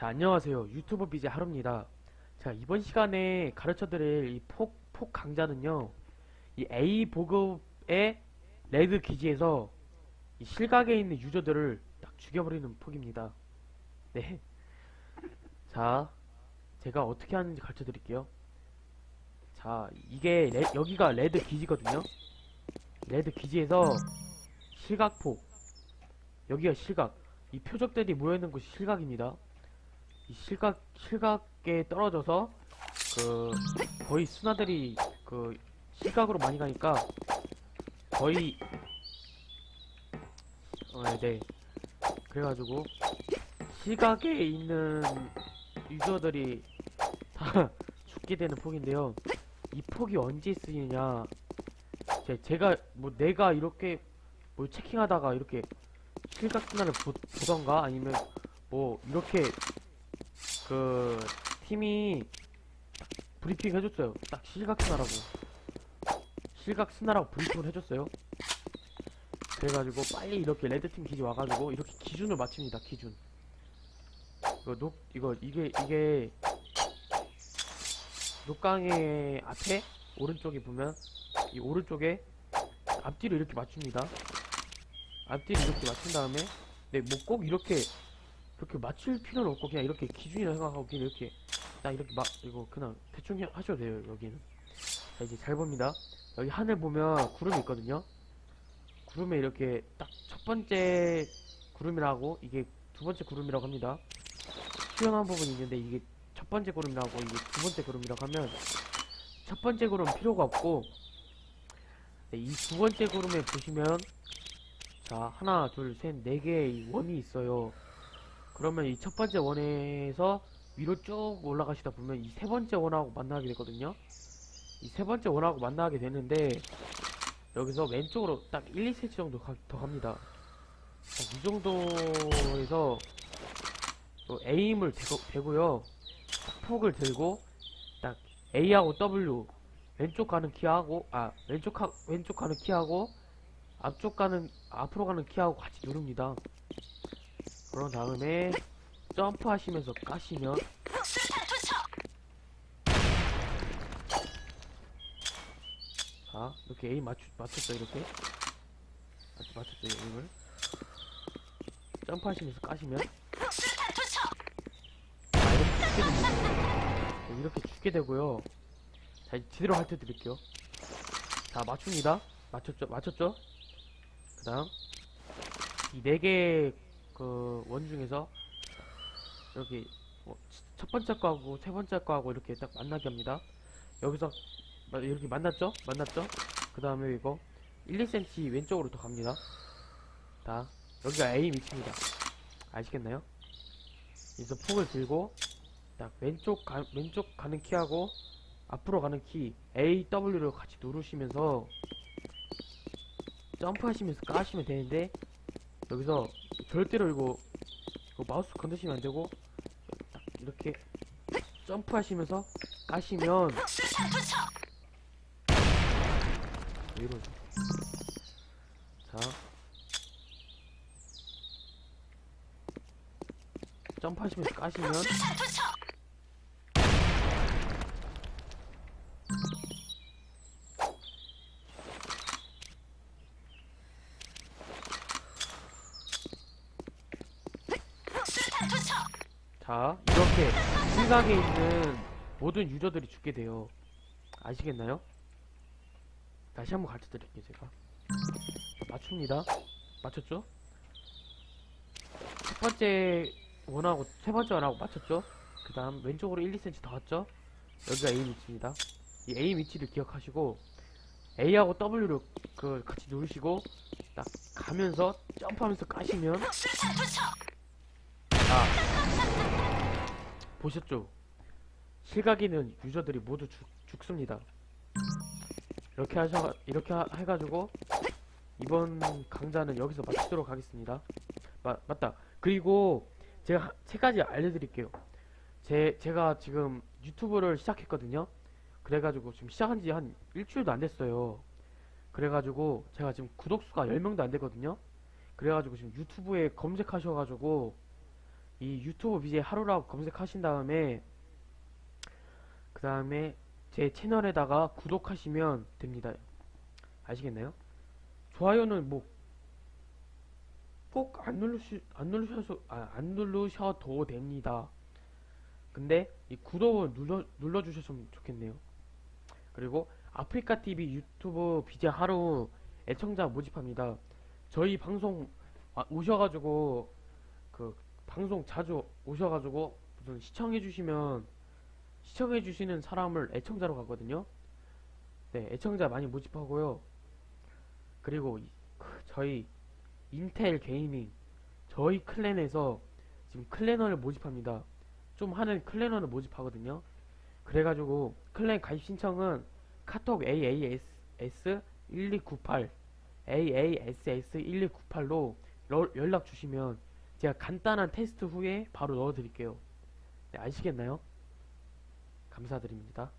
자, 안녕하세요. 유튜버 BJ 하루입니다. 자, 이번 시간에 가르쳐드릴 이 폭, 폭 강좌는요, 이 A 보급의 레드 기지에서 이 실각에 있는 유저들을 딱 죽여버리는 폭입니다. 네. 자, 제가 어떻게 하는지 가르쳐드릴게요. 자, 이게, 레- 여기가 레드 기지거든요. 레드 기지에서 실각폭. 여기가 실각. 이 표적들이 모여있는 곳이 실각입니다. 이 실각, 실각에 떨어져서, 그, 거의 순화들이, 그, 실각으로 많이 가니까, 거의, 어, 네. 그래가지고, 실각에 있는 유저들이 다 죽게 되는 폭인데요. 이 폭이 언제 쓰이느냐. 제, 제가, 뭐, 내가 이렇게, 뭘 체킹하다가 이렇게 실각 순화를 보, 보던가, 아니면, 뭐, 이렇게, 그, 팀이 브리핑 해줬어요. 딱 실각 순화라고. 실각 순화라고 브리핑을 해줬어요. 그래가지고 빨리 이렇게 레드팀 기지 와가지고 이렇게 기준을 맞춥니다. 기준. 이거 녹 이거 이게 이게 녹강의 앞에 오른쪽에 보면 이 오른쪽에 앞뒤로 이렇게 맞춥니다. 앞뒤로 이렇게 맞춘 다음에 네 뭐 꼭 이렇게 이렇게 맞출 필요는 없고 그냥 이렇게 기준이라 생각하고 그냥 이렇게 딱 이렇게 막 이거 그냥 대충 해- 하셔도 돼요 여기는. 자 이제 잘 봅니다. 여기 하늘 보면 구름이 있거든요. 구름에 이렇게 딱 첫 번째 구름이라고 이게 두 번째 구름이라고 합니다. 수영한 부분이 있는데 이게 첫 번째 구름이라고 이게 두 번째 구름이라고 하면 첫 번째 구름 필요가 없고 네, 이두 번째 구름에 보시면 자 하나 둘 셋 네 개의 원이 있어요. 그러면 이 첫 번째 원에서 위로 쭉 올라가시다 보면 이 세 번째 원하고 만나게 되거든요. 이 세 번째 원하고 만나게 되는데 여기서 왼쪽으로 딱 1, 2cm 정도 가- 더 갑니다. 딱이 정도에서 또 에임을 대고. 딱 폭을 들고 딱 A하고 W 왼쪽 가는 키하고 아 왼쪽 하, 왼쪽 가는 키하고 앞쪽 가는 앞으로 가는 키하고 같이 누릅니다. 그런 다음에 점프하시면서 까시면 자 이렇게 에임 맞추, 맞췄죠 이렇게? 맞, 맞췄죠 에임을? 점프하시면서 까시면 자 이렇게 죽게 됩니다 네, 이렇게 죽게 되고요. 자 이제 제대로 할 때 드릴게요. 자 맞춥니다. 맞췄죠 맞췄죠? 그 다음 이 네개 그 원 중에서 여기 뭐첫 번째 거하고 세 번째 거하고 이렇게 딱 만나게 합니다 여기서 마- 이렇게 만났죠? 만났죠? 그 다음에 이거 1, 2cm 왼쪽으로 더 갑니다. 자, 여기가 A 위치입니다. 아시겠나요? 여기서 폭을 들고 딱 왼쪽 가, 왼쪽 가는 키하고 앞으로 가는 키 A, W를 같이 누르시면서 점프하시면서 까시면 되는데 여기서 절대로 이거, 이거 마우스 건드시면 안 되고 딱 이렇게 점프하시면서 까시면 왜 이러지? 자. 점프하시면서 까시면 자, 이렇게 실각에 있는 모든 유저들이 죽게 돼요. 아시겠나요? 다시 한번 가르쳐 드릴게요, 제가. 맞춥니다. 맞췄죠? 첫 번째 원하고 세 번째 원하고 맞췄죠? 그 다음 왼쪽으로 1, 2cm 더 갔죠? 여기가 A 위치입니다. 이 A 위치를 기억하시고 A하고 W를 그 같이 누르시고 딱 가면서 점프하면서 까시면 아 보셨죠? 실각이는 유저들이 모두 죽, 죽습니다. 이렇게 하셔 이렇게 하- 해가지고 이번 강좌는 여기서 마치도록 하겠습니다. 마, 맞다. 그리고 제가 하- 세 가지 알려드릴게요. 제 제가 지금 유튜브를 시작했거든요. 그래가지고 지금 시작한 지 한 일주일도 안 됐어요. 그래가지고 제가 지금 구독수가 10명도 안 되거든요. 그래가지고 지금 유튜브에 검색하셔가지고 이 유튜브 BJ 하루라고 검색하신 다음에 그 다음에 제 채널에다가 구독하시면 됩니다. 아시겠나요? 좋아요는 뭐 꼭 안 누르시 안 누르셔서 아, 안 누르셔도 됩니다. 근데 이 구독을 눌러 눌러 주셨으면 좋겠네요. 그리고 아프리카 TV 유튜브 BJ 하루 애청자 모집합니다. 저희 방송 아, 오셔가지고 그 방송 자주 오셔가지고 무슨 시청해주시면 시청해주시는 사람을 애청자로 가거든요. 네, 애청자 많이 모집하고요. 그리고 이- 그 저희 인텔 게이밍 저희 클랜에서 지금 클래너를 모집합니다. 좀 하는 클래너를 모집하거든요. 그래가지고 클랜 가입 신청은 카톡 AAS 1298 AASS 1298로 연락 주시면 제가 간단한 테스트 후에 바로 넣어드릴게요. 네, 아시겠나요? 감사드립니다.